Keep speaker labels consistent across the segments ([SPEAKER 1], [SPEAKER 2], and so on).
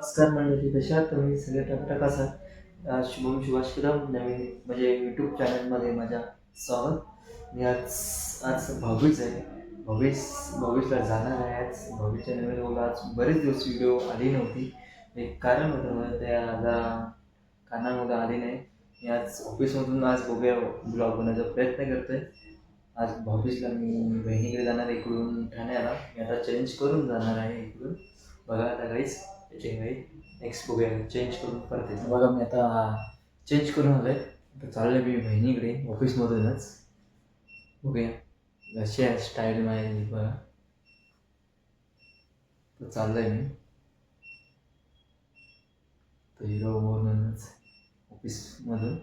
[SPEAKER 1] नमस्कार मंडळी कशा तुम्ही? सगळे टकटक असाल. आज शुभम सुभाष कदम नवीन म्हणजे यूट्यूब चॅनलमध्ये माझ्या स्वागत. मी आज आज भाऊबीज आहे. भविष भविष्यला जाणार आहे आज. भाऊबीजच्या नवीन बघा आज बरेच दिवस व्हिडिओ आली नव्हती. एक कारण होतं मला त्या आता कारणामुळे आली नाही. मी आज ऑफिसमधून आज बघूया ब्लॉग बनवायचा प्रयत्न करतो आहे आज भविष्यला मी बहिणीकडे जाणार आहे इकडून ठाण्याला. मी आता चेंज करून जाणार आहे इकडून. बघा आता काहीच नेक्स्ट बघूया चेंज करून परत येतो. बघा मी आता चेंज करून आलो आहे आता चाललो मी बहिणीकडे ऑफिसमधूनच बघूया. कशी आहे स्टाईल माझी बघा. तर चाललो आहे मी. तर हिरो म्हणूनच ऑफिसमधून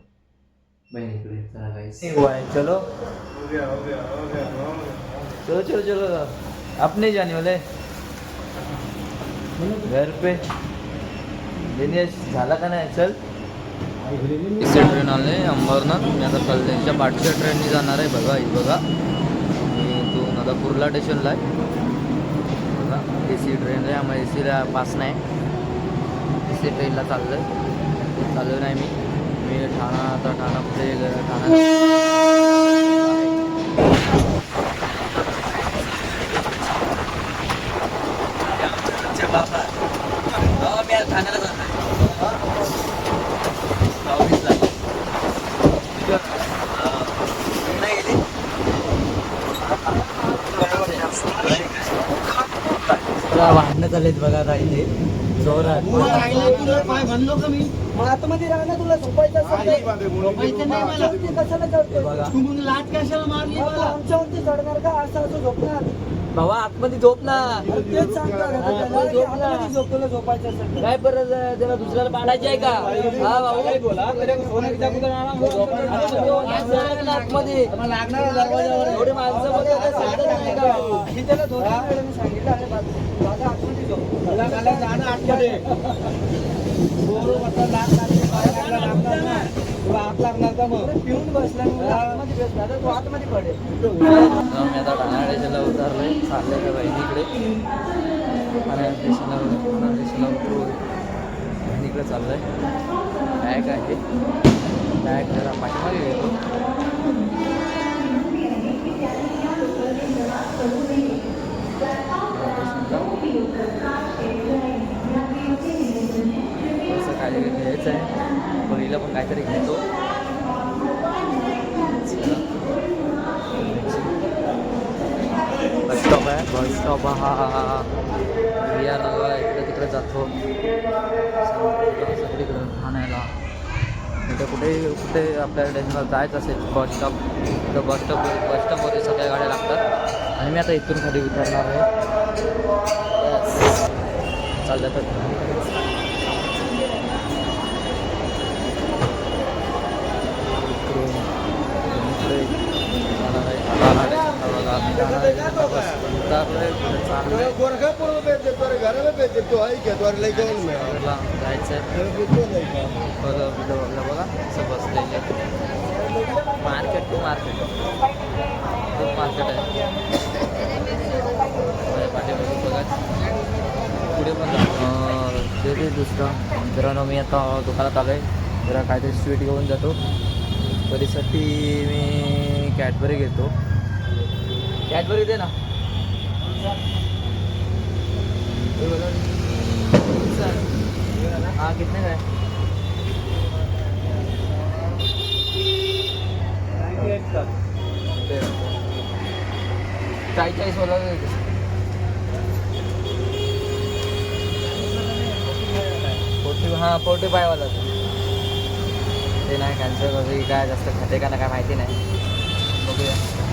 [SPEAKER 1] बहिणीकडे चला काही चलो. चलो चलो चलो. अपने जाने वाले. घर पे. दिनेश झाला का नाही? चल. तिसरी ट्रेन आले अंबरनाथ. मी आता कल्याणच्या पाठच्या ट्रेननी जाणार आहे. बघा ही बघा. मी इथून आता कुर्ला स्टेशनला आहे. बघा ए सी ट्रेन आहे. आम्हाला ए सीला पास नाही. ए सी ट्रेनला चाललं आहे चालू नाही मी. मी ठाणा आता ठाणा कुठे ठाणा वाढणं चालेल बघा आता इथे. जोरात.
[SPEAKER 2] मग आतमध्ये राहणार तुला झोपायचं असेल कशाला करतोय?
[SPEAKER 1] बघा.
[SPEAKER 2] आमच्यावरती चढणार का? असं असं झोपणार.
[SPEAKER 1] भावा आतमध्ये झोप ना काय परत त्याला दुसऱ्याला पाडायची आहे का?
[SPEAKER 2] हा भाऊ. आतमध्ये. एवढे माणसं मध्ये आता साधं का? मग मी
[SPEAKER 1] आता ठाणा स्टेशनला उतरलो आहे चाललं बहिणीकडे ठाणा स्टेशनला ठाणा स्टेशनला उतरून बहिणीकडे चाललं आहे बॅग आहे बॅग जरा पाठीमागे घेतो
[SPEAKER 3] काय
[SPEAKER 1] घ्यायचं आहे बहिणीला पण काहीतरी घेतो चला. बस स्टॉप आहे बस हा हा बिहार इकडे तिकडे जातो. सगळीकडे ठाण्याला म्हणजे कुठे कुठे आपल्या स्टेशनला जायचं असेल बस स्टॉप तर बस स्टॉप बस स्टॉपमध्ये सगळ्या गाड्या लागतात. आणि मी आता इथून खाली उतरणार आहे. Yes. चाललं तर इकडून इकडे जाणार आहे. आता आला आहे. आता बघा, आम्ही जाणार आहे. आता बस उतरलोय, पुढे चाललोय. गोरखापुर में भेज देते और घर में भेज देते आई क्या तो लेके में घरला जायचं आहे बघा व्हिडिओ बघला बघा असं बसलेलं मार्केट टू मार्केट खूप मार्केट आहे बघा पुढे पण ते ते दुसरं मित्रांनो मी आता दुकानात आलो आहे जरा काहीतरी स्वीट घेऊन जातो परीसाठी मी कॅडबरी घेतो कॅडबरी दे ना. हे हाँ कितने का है चाळीस चाळीस वाला फोर्टी हां फोर्टी फायवाला ते नाही कॅन्सल वगैरे काय जास्त खाते का ना काय माहिती नाही. बघूया.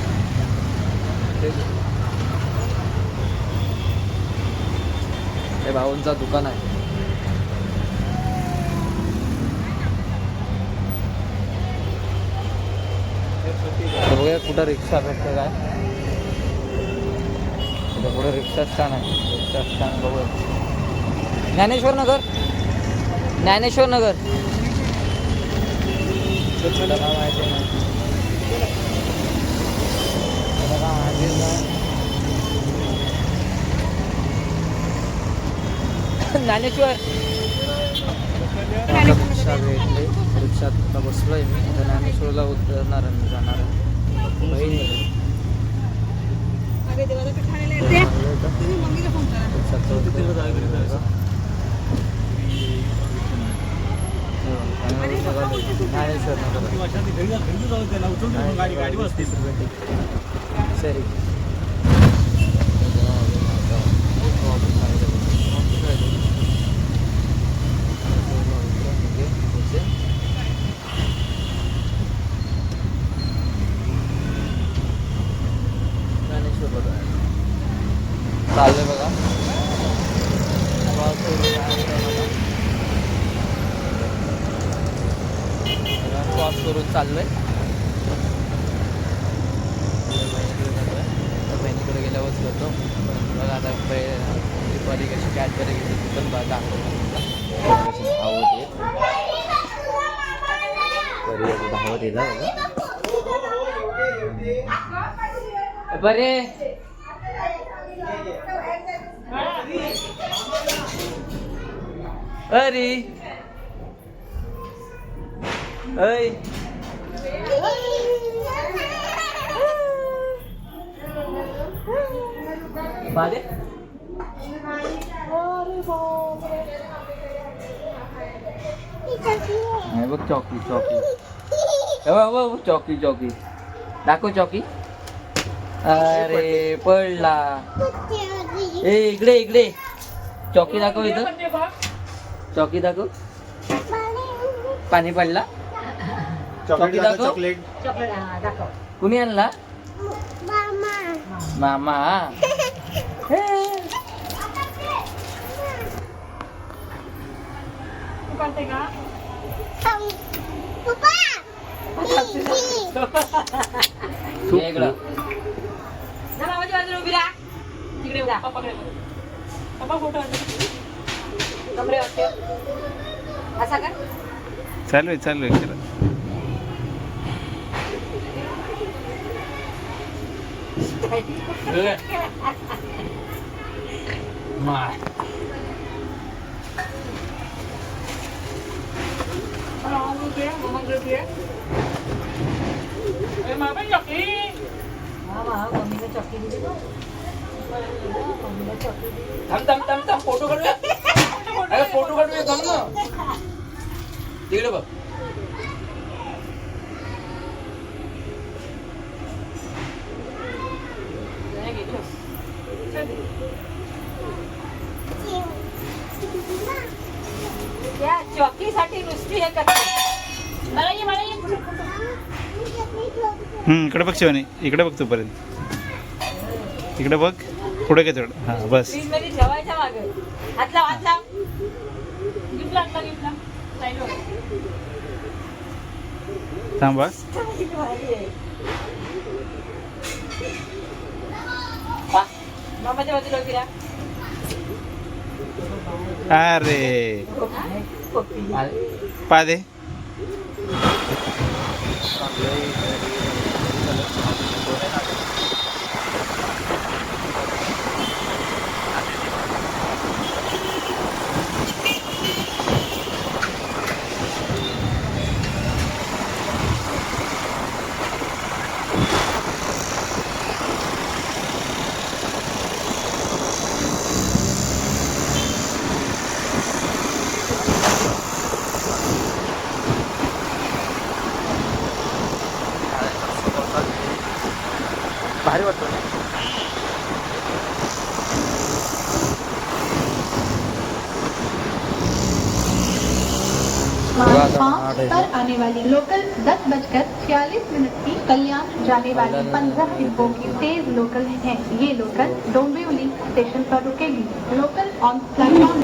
[SPEAKER 1] हे भाऊंचा दुकान आहे. बघूया कुठं रिक्षा भेटते काय. तिथं पुढे रिक्षा स्टँड आहे. रिक्षा स्टँड बघूया. ज्ञानेश्वर नगर. ज्ञानेश्वर नगर. माहिती आहे माहिती नाही तुला काय माहिती नाही ज्ञानेश्वर. रिक्षा भेटले. रिक्षात आता बसलो आहे. मी आता ज्ञानेश्वरला उतरणार आहे. मी जाणार. ज्ञानेश्वर ज्ञानेश्वर சரி चाललंय. बघा प्रवास करून जायचं बघा, करून तर बहिणीकडे गेल्यावर करतो बघा आता परी कशी कॅडबरी घेते ती पण बघा. कशी धावत येत धावत येत बरे. अरे. अय. बाले? नाही बघ चॉकी चॉकी. हे बघ चॉकी चॉकी. दाखव चॉकी. अरे पडला. ए इकडे इकडे. चॉकी दाखव इथं. चॉकी दाखव. पाणी पडला. चॉकी दाखव कुणी आणला? मामा हे. ये इकडं
[SPEAKER 4] चालू आहे
[SPEAKER 1] มา
[SPEAKER 3] ลองดูเสียงมันคือเสียงเอ้มาไม่หยอกอี
[SPEAKER 5] มามาฮะผมมีกระจกที่ดีด้วย
[SPEAKER 1] ทำทำทำทำโฟโต้กันด้วยไอ้โฟโต้กันด้วยทำเนอะดีเลยบ่
[SPEAKER 5] चॉकीसाठी नुसती हे करते. मला ये मला ये
[SPEAKER 4] हम्म, इकडे बघ शिवानी. इकडे बघ तोपर्यंत. इकडे बघ. पुढे काय थोडं. हां बस.
[SPEAKER 5] फ्रीजमध्ये ठेवायच्या माग. हात लाव हात लाव.
[SPEAKER 3] गिफ्ट लागला गिफ्ट लाव
[SPEAKER 5] साईडवर.
[SPEAKER 4] थांबा.
[SPEAKER 5] मामाच्या बाजूला.
[SPEAKER 4] अरे.
[SPEAKER 5] पप्पी.
[SPEAKER 1] आले. भारी वाटतो ना पर
[SPEAKER 3] आने वाली लोकल दस बजकर छियालीस मिनट की कल्याण जाने
[SPEAKER 1] वाली पंद्रह डिब्बों की तेज
[SPEAKER 3] लोकल है। ये
[SPEAKER 1] लोकल
[SPEAKER 3] डोंबिवली स्टेशन पर रुकेगी। लोकल ऑन
[SPEAKER 1] प्लेटफॉर्म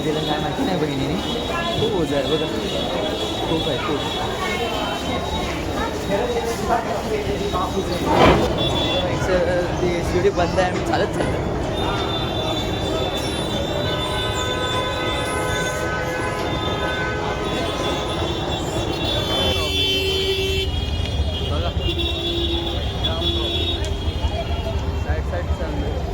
[SPEAKER 1] केलं काय माहिती नाही बहिणीने खूप ओझं आहे बघा खूप आहे खूप ती शिडी बंद आहे आम्ही चालत चाललं बघा साईड साईड चाललं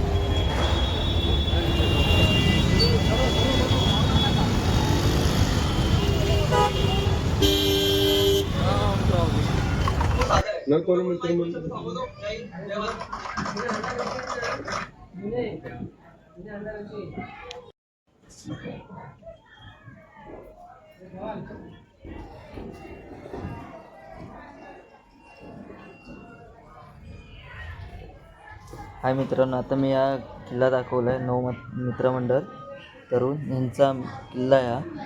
[SPEAKER 1] हाय मित्रांनो आता मी या किल्ला दाखवला आहे नऊ मित्रमंडळ तरुण यांचा किल्ला आहे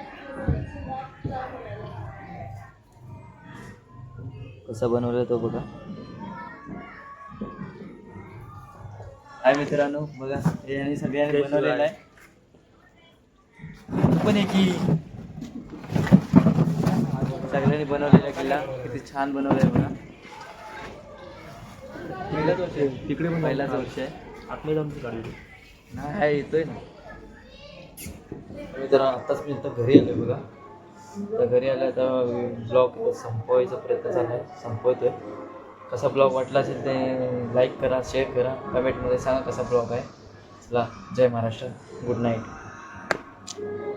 [SPEAKER 1] कसा बनवला तो बघा. हाय मित्रांनो बघा हे यांनी सगळ्यांनी बनवलेला आहे. तू पण एक की सगळ्यांनी बनवलेला किल्ला किती छान बनवलाय बघा. वर्ष आहे. तिकडे पण पहिलाच वर्ष आहे. आपल्या जाऊन काढली नाही आहे येतोय ना. तर आत्ताच मी इथं घरी आलोय बघा. तर घरी आलं आता ब्लॉग संपवायचा प्रयत्न चालला आहे संपवतोय. कसा ब्लॉग वाटला असेल ते लाईक करा शेअर करा. कमेंटमध्ये सांगा कसा ब्लॉग आहे. चला जय महाराष्ट्र. Good night